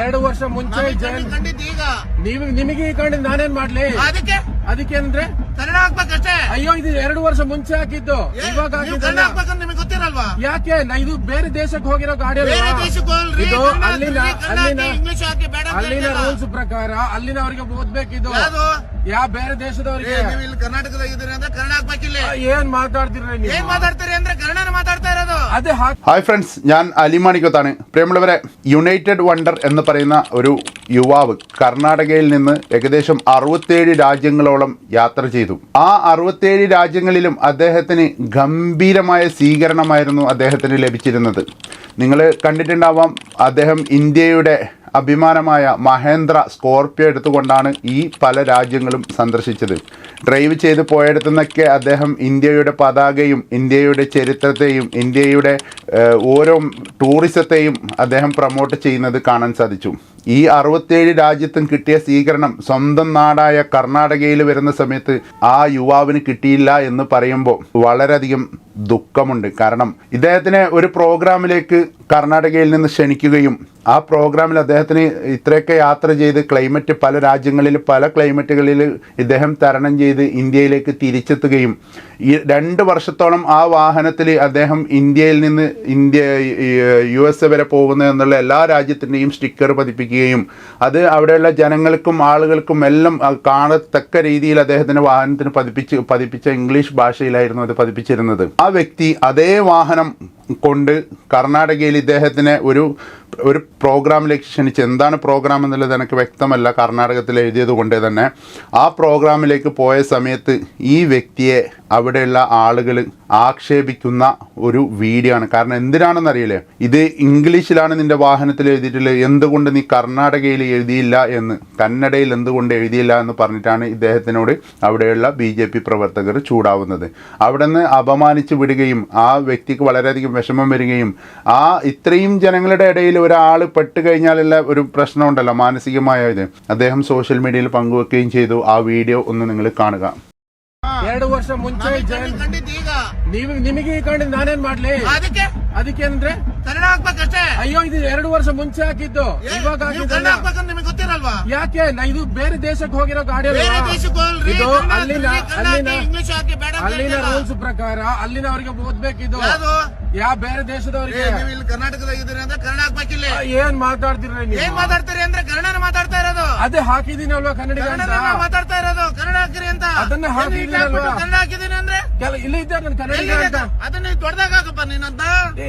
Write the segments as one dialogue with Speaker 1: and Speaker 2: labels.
Speaker 1: ಎರಡು ವರ್ಷ ಮುಂಚೆ ನೀವು ನಿಮಗೆ ಈ ಕಂಡಿದ್ದು ನಾನೇನ್ ಮಾಡ್ಲಿ?
Speaker 2: ಅದಕ್ಕೆ?
Speaker 1: ಅದಕ್ಕೆ ಏನಂದ್ರೆ
Speaker 2: ಕನ್ನಡ ಹಾಕ್ಬೇಕಷ್ಟೇ.
Speaker 1: ಅಯ್ಯೋ ಇದು ಎರಡು ವರ್ಷ ಮುಂಚೆ ಹಾಕಿದ್ದು. ಇವಾಗ
Speaker 2: ನಿಮಗೆ ಗೊತ್ತಿರಲ್ವಾ?
Speaker 1: ಯಾಕೆ? ಇದು ಬೇರೆ ದೇಶಕ್ಕೆ ಹೋಗಿರೋ ಗಾಡಿ ಇದು ಅಲ್ಲಿನ ಅಲ್ಲಿನ ಅಲ್ಲಿನ ರೂಲ್ಸ್ ಪ್ರಕಾರ ಅಲ್ಲಿನ ಅವರಿಗೆ
Speaker 2: ಓದ್ಬೇಕಿದ್ದು
Speaker 1: ಯಾವ ಬೇರೆ ದೇಶದವರಿಗೆ?
Speaker 2: ನೀವು ಕರ್ನಾಟಕದ
Speaker 1: ಏನ್ ಮಾತಾಡ್ತೀರಿ
Speaker 2: ಏನ್ ಮಾತಾಡ್ತೀರಿ ಅಂದ್ರೆ ಕನ್ನಡ ಮಾತಾಡ್ತಾ ಇರೋದು.
Speaker 1: ಅದೇ
Speaker 3: ಹಾಯ್ ಫ್ರೆಂಡ್ಸ್ ഞാൻ ಅಲಿ മാണിക്കത്താണ്. ಪ್ರೇಮಳವರೆ ಯುನೈಟೆಡ್ ವಂಡರ್ എന്ന് പറയുന്ന ഒരു യുവാവ് കർണാടകയിൽ നിന്ന് ഏകദേശം അറുപത്തേഴ് രാജ്യങ്ങളോളം യാത്ര ചെയ്തു. ആ അറുപത്തേഴ് രാജ്യങ്ങളിലും അദ്ദേഹത്തിന് ഗംഭീരമായ സ്വീകരണമായിരുന്നു അദ്ദേഹത്തിന് ലഭിച്ചിരുന്നത്. നിങ്ങൾ കണ്ടിട്ടുണ്ടാവാം അദ്ദേഹം ഇന്ത്യയുടെ അഭിമാനമായ മഹേന്ദ്ര സ്കോർപ്പിയോ എടുത്തുകൊണ്ടാണ് ഈ പല രാജ്യങ്ങളും സന്ദർശിച്ചത്. ഡ്രൈവ് ചെയ്ത് പോയിടത്തു നിന്നൊക്കെ അദ്ദേഹം ഇന്ത്യയുടെ പതാകയും ഇന്ത്യയുടെ ചരിത്രത്തെയും ഇന്ത്യയുടെ ഓരോ ടൂറിസത്തെയും അദ്ദേഹം പ്രൊമോട്ട് ചെയ്യുന്നത് കാണാൻ സാധിച്ചു. ഈ അറുപത്തേഴ് രാജ്യത്തും കിട്ടിയ സ്വീകരണം സ്വന്തം നാടായ കർണാടകയിൽ വരുന്ന സമയത്ത് ആ യുവാവിന് കിട്ടിയില്ല എന്ന് പറയുമ്പോൾ വളരെയധികം ദുഃഖമുണ്ട്. കാരണം ഇദ്ദേഹത്തിനെ ഒരു പ്രോഗ്രാമിലേക്ക് കർണാടകയിൽ നിന്ന് ക്ഷണിക്കുകയും ആ പ്രോഗ്രാമിൽ അദ്ദേഹത്തിന് ഇത്രയൊക്കെ യാത്ര ചെയ്ത് ക്ലൈമറ്റ് പല രാജ്യങ്ങളിൽ പല ക്ലൈമറ്റുകളിൽ ഇദ്ദേഹം തരണം ചെയ്ത് ഇന്ത്യയിലേക്ക് തിരിച്ചെത്തുകയും ഈ രണ്ട് വർഷത്തോളം ആ വാഹനത്തിൽ അദ്ദേഹം ഇന്ത്യയിൽ നിന്ന് ഇന്ത്യ യു എസ് എ വരെ പോകുന്ന എന്നുള്ള എല്ലാ രാജ്യത്തിന്റെയും സ്റ്റിക്കർ പതിപ്പിക്കുകയും അത് അവിടെയുള്ള ജനങ്ങൾക്കും ആളുകൾക്കും എല്ലാം കാണത്തക്ക രീതിയിൽ അദ്ദേഹത്തിന്റെ വാഹനത്തിന് പതിപ്പിച്ച് പതിപ്പിച്ച ഇംഗ്ലീഷ് ഭാഷയിലായിരുന്നു അത് പതിപ്പിച്ചിരുന്നത്. ആ വ്യക്തി അതേ വാഹനം കൊണ്ട് കർണാടകയിൽ ഇദ്ദേഹത്തിനെ ഒരു ഒരു പ്രോഗ്രാമിലേക്ക് ക്ഷണിച്ച് എന്താണ് പ്രോഗ്രാം എന്നുള്ളത് എനിക്ക് വ്യക്തമല്ല. കർണാടകത്തിൽ എഴുതിയത് കൊണ്ട് തന്നെ. ആ പ്രോഗ്രാമിലേക്ക് പോയ സമയത്ത് ഈ വ്യക്തിയെ അവിടെയുള്ള ആളുകൾ ആക്ഷേപിക്കുന്ന ഒരു വീഡിയോ ആണ്. കാരണം എന്തിനാണെന്ന് അറിയില്ലേ? ഇത് ഇംഗ്ലീഷിലാണ് നിന്റെ വാഹനത്തിൽ എഴുതിയിട്ടുള്ളത് എന്തുകൊണ്ട് നീ കർണാടകയിൽ എഴുതിയില്ല എന്ന് കന്നഡയിൽ എന്തുകൊണ്ട് എഴുതിയില്ല എന്ന് പറഞ്ഞിട്ടാണ് ഇദ്ദേഹത്തിനോട് അവിടെയുള്ള ബി പ്രവർത്തകർ ചൂടാവുന്നത്. അവിടെ നിന്ന് അപമാനിച്ച് വിടുകയും ആ വ്യക്തിക്ക് വളരെയധികം വിഷമം വരികയും ആ ഇത്രയും ജനങ്ങളുടെ ഇടയിൽ ഒരാൾ പെട്ട് കഴിഞ്ഞാലുള്ള ഒരു പ്രശ്നമുണ്ടല്ലോ മാനസികമായ ഇത് അദ്ദേഹം സോഷ്യൽ മീഡിയയിൽ പങ്കുവെക്കുകയും ചെയ്തു ആ വീഡിയോ ഒന്ന് നിങ്ങൾ കാണുക
Speaker 1: ಎರಡು ವರ್ಷ ಮುಂಚೆ
Speaker 2: ನಮಗೆ
Speaker 1: ಜೈನ್
Speaker 2: ಕಣ್ಣು ಕಂಡಿದ್ದು ಈಗ
Speaker 1: ನೀವು ನಿಮಗೆ ಈ ಕಂಡು ನಾನೇನ್ ಮಾಡ್ಲಿ
Speaker 2: ಅದಕ್ಕೆ
Speaker 1: ಅದಕ್ಕೆ ಅಂದ್ರೆ
Speaker 2: ಕನ್ನಡ ಹಾಕ್ಬೇಕಷ್ಟೇ.
Speaker 1: ಅಯ್ಯೋ ಇದು ಎರಡು ವರ್ಷ ಮುಂಚೆ ಹಾಕಿದ್ದು. ಇವಾಗ
Speaker 2: ನೀವು ಕನ್ನಡ ಹಾಕ್ಬೇಕಂತ ನಿಮಗೆ ಗೊತ್ತಿರಲ್ವಾ?
Speaker 1: ಯಾಕೆ? ನಾ ಇದು ಬೇರೆ ದೇಶಕ್ಕೆ ಹೋಗಿರೋ ಗಾಡಿ
Speaker 2: ಬೇರೆ ದೇಶಕ್ಕೆ ಹೋಗ್ರಿ
Speaker 1: ಇದು
Speaker 2: ಕನ್ನಡ
Speaker 1: ಅಲ್ಲಿನ
Speaker 2: ಕನ್ನಡ
Speaker 1: ಅಲ್ಲಿನ
Speaker 2: ಹಾಕಿ, ಇಂಗ್ಲಿಷ್ ಹಾಕಿ ಬೇಡ ಅಂತ
Speaker 1: ಅಲ್ಲಿನ. ರೂಲ್ಸ್ ಪ್ರಕಾರ ಅಲ್ಲಿನವರಿಗೆ ಓದ್ಬೇಕಿದು.
Speaker 2: ಯಾವುದು?
Speaker 1: ಯಾವ ಬೇರೆ
Speaker 2: ಏ,
Speaker 1: ದೇಶದವರಿಗೆ
Speaker 2: ನೀವು ಇಲ್ಲಿ ಕರ್ನಾಟಕದಾಗ ಇದ್ದೀರಿ ಅಂದ್ರೆ ಕನ್ನಡ ಹಾಕ್ಬೇಕಿಲ್ಲ.
Speaker 1: ಏನ್ ಮಾತಾಡ್ತೀರ
Speaker 2: ಏನ್
Speaker 1: ನೀವು
Speaker 2: ಮಾತಾಡ್ತೀರಿ ಅಂದ್ರೆ ಕನ್ನಡನ ಮಾತಾಡ್ತಾ ಇರೋದು.
Speaker 1: ಅದೇ ಹಾಕಿದೀನಿ ಅಲ್ವಾ ಕನ್ನಡ ಅಂತ
Speaker 2: ಮಾತಾಡ್ತಾ ಇರೋದು ಕನ್ನಡ ಹಾಕಿರಿ ಅಂತ.
Speaker 1: ಅದನ್ನ?
Speaker 2: ಇಲ್ಲಿ ಹಾಕ್ಬಿಟ್ಟು ಕನ್ನಡ ಹಾಕಿದೀನಿ ಅಂದ್ರೆ?
Speaker 1: ಕೆಲ ಇಲ್ಲ ಇದ್ದಾರೆ ನನ್ನ ಕನ್ನಡಿಗ
Speaker 2: ಎಲ್ಲಿದೆ?
Speaker 1: ಅಂತ?
Speaker 2: ಅದು? ಅದನ್ನ ದೊಡ್ಡದಾಗ ಹಾಕಪ್ಪ ನೀನಂತ
Speaker 1: ಏ,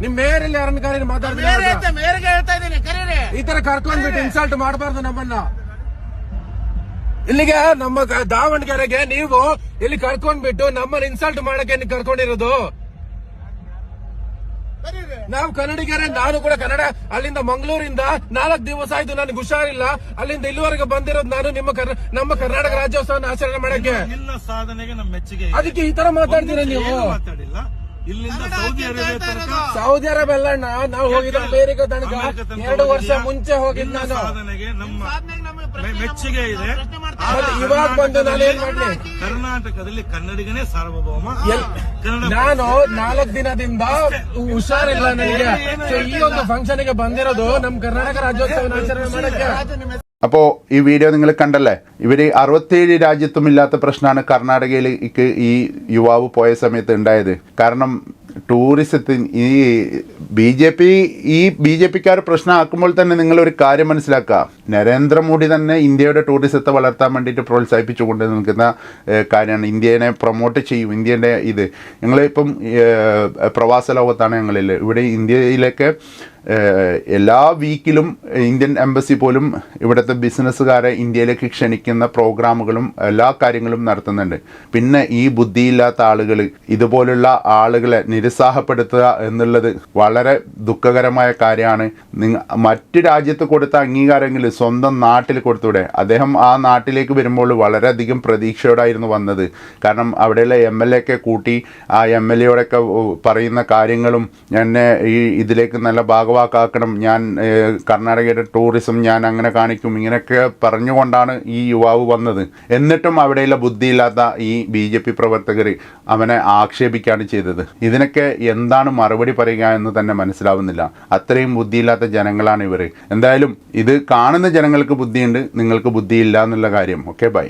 Speaker 1: ನಿಮ್ ಮಾತಾಡ್ತೀನಿ
Speaker 2: ಹೇಳ್ತಾ ಇದ್ದೀನಿ ಕರೀರಿ.
Speaker 1: ಈ ತರ ಕರ್ಕೊಂಡ್ಬಿಟ್ಟು ಇನ್ಸಲ್ಟ್ ಮಾಡಬಾರ್ದು ನಮ್ಮನ್ನ. ಇಲ್ಲಿಗೆ ನಮ್ಮ ದಾವಣಗೆರೆಗೆ ನೀವು ಇಲ್ಲಿ ಕರ್ಕೊಂಡ್ಬಿಟ್ಟು ನಮ್ಮನ್ನ ಇನ್ಸಲ್ಟ್ ಮಾಡಕ್ಕೆ ಕರ್ಕೊಂಡಿರೋದು.
Speaker 2: ಕರೀರಿ.
Speaker 1: ನಾವು ಕನ್ನಡಿಗರೇ ನಾನು ಕೂಡ ಕನ್ನಡ ಅಲ್ಲಿಂದ ಮಂಗಳೂರಿಂದ ನಾಲ್ಕು ದಿವಸ ಆಯ್ತು ನನ್ಗೆ ಹುಷಾರಿಲ್ಲ. ಅಲ್ಲಿಂದ ಇಲ್ಲಿವರೆಗೆ ಬಂದಿರೋದು ನಾನು ನಿಮ್ಮ ಕರ್ನ- ನಮ್ಮ ಕರ್ನಾಟಕ ರಾಜ್ಯೋತ್ಸವ ಆಚರಣೆ ಮಾಡಕ್ಕೆ.
Speaker 4: ನಿನ್ನ ಸಾಧನೆಗೆ ನಮ್ಮ ಮೆಚ್ಚುಗೆ
Speaker 1: ಅದಕ್ಕೆ ಈ ತರ ಮಾತಾಡ್ತೀರಾ ನೀವು?
Speaker 4: ಇಲ್ಲಿಂದ ಸೌದಿ ಅರೇಬಿಯಾ ತನಕ
Speaker 1: ಸೌದಿ ಅರೇಬಿಯಾ ಅಲ್ಲಣ್ಣ ನಾವು ಹೋಗಿದ್ದ ಅಮೇರಿಕ ತನಕ. ಎರಡು ವರ್ಷ ಮುಂಚೆ ಹೋಗಿದ್ದ ನಾನು.
Speaker 4: ಸಾಧನೆಗೆ ನಮ್ಮ ಮೆಚ್ಚುಗೆ ಇದೆ.
Speaker 1: ಇವಾಗ ಬಂದು ನಾನು ಏನ್ ಮಾಡ್ಲಿ?
Speaker 4: ಕರ್ನಾಟಕದಲ್ಲಿ ಕನ್ನಡಿಗನೇ ಸಾರ್ವಭೌಮ.
Speaker 1: ನಾನು ನಾಲ್ಕು ದಿನದಿಂದ ಹುಷಾರಿಲ್ಲ ನನಗೆ. ಈ ಒಂದು ಫಂಕ್ಷನ್ಗೆ ಬಂದಿರೋದು ನಮ್ ಕರ್ನಾಟಕ ರಾಜ್ಯೋತ್ಸವ ಆಚರಣೆ ಮಾಡಕ್ಕೆ.
Speaker 3: അപ്പോൾ ഈ വീഡിയോ നിങ്ങൾ കണ്ടല്ലേ? ഇവർ അറുപത്തേഴ് രാജ്യത്തും ഇല്ലാത്ത പ്രശ്നമാണ് കർണാടകയിലേക്ക് ഈ യുവാവ് പോയ സമയത്ത് ഉണ്ടായത്. കാരണം ടൂറിസത്തിന് ഈ ബി ജെ പി ഈ ബി ജെ പിക്കാർ പ്രശ്നമാക്കുമ്പോൾ തന്നെ നിങ്ങളൊരു കാര്യം മനസ്സിലാക്കുക. നരേന്ദ്രമോദി തന്നെ ഇന്ത്യയുടെ ടൂറിസത്തെ വളർത്താൻ വേണ്ടിയിട്ട് പ്രോത്സാഹിപ്പിച്ചുകൊണ്ട് നിൽക്കുന്ന കാര്യമാണ്. ഇന്ത്യനെ പ്രൊമോട്ട് ചെയ്യും. ഇന്ത്യന്റെ ഇത്. ഞങ്ങളിപ്പം പ്രവാസ ലോകത്താണ് ഞങ്ങളിൽ ഇവിടെ ഇന്ത്യയിലേക്ക് എല്ലാ വീക്കിലും ഇന്ത്യൻ എംബസി പോലും ഇവിടുത്തെ ബിസിനസ്സുകാരെ ഇന്ത്യയിലേക്ക് ക്ഷണിക്കുന്ന പ്രോഗ്രാമുകളും എല്ലാ കാര്യങ്ങളും നടത്തുന്നുണ്ട്. പിന്നെ ഈ ബുദ്ധിയില്ലാത്ത ആളുകൾ ഇതുപോലുള്ള ആളുകളെ നിരുത്സാഹപ്പെടുത്തുക എന്നുള്ളത് വളരെ ദുഃഖകരമായ കാര്യമാണ്. നിങ്ങ മറ്റ് രാജ്യത്ത് കൊടുത്ത അംഗീകാരമെങ്കിൽ സ്വന്തം നാട്ടിൽ കൊടുത്തൂടെ? അദ്ദേഹം ആ നാട്ടിലേക്ക് വരുമ്പോൾ വളരെയധികം പ്രതീക്ഷയോടായിരുന്നു വന്നത്. കാരണം അവിടെയുള്ള എം എൽ എ ഒക്കെ കൂട്ടി ആ എം എൽ എയോടൊക്കെ പറയുന്ന കാര്യങ്ങളും എന്നെ ഈ ഇതിലേക്ക് നല്ല ഭാഗം ഭാഗവാക്കാക്കണം. ഞാൻ കർണാടകയുടെ ടൂറിസം ഞാൻ അങ്ങനെ കാണിക്കും. ഇങ്ങനെയൊക്കെ പറഞ്ഞുകൊണ്ടാണ് ഈ യുവാവ് വന്നത്. എന്നിട്ടും അവിടെയുള്ള ബുദ്ധിയില്ലാത്ത ഈ ബി ജെ പി പ്രവർത്തകർ അവനെ ആക്ഷേപിക്കുകയാണ് ചെയ്തത്. ഇതിനൊക്കെ എന്താണ് മറുപടി പറയുക എന്ന് തന്നെ മനസ്സിലാവുന്നില്ല. അത്രയും ബുദ്ധിയില്ലാത്ത ജനങ്ങളാണ് ഇവർ എന്തായാലും ഇത് കാണുന്ന ജനങ്ങൾക്ക് ബുദ്ധിയുണ്ട് നിങ്ങൾക്ക് ബുദ്ധിയില്ല എന്നുള്ള കാര്യം. Okay bye.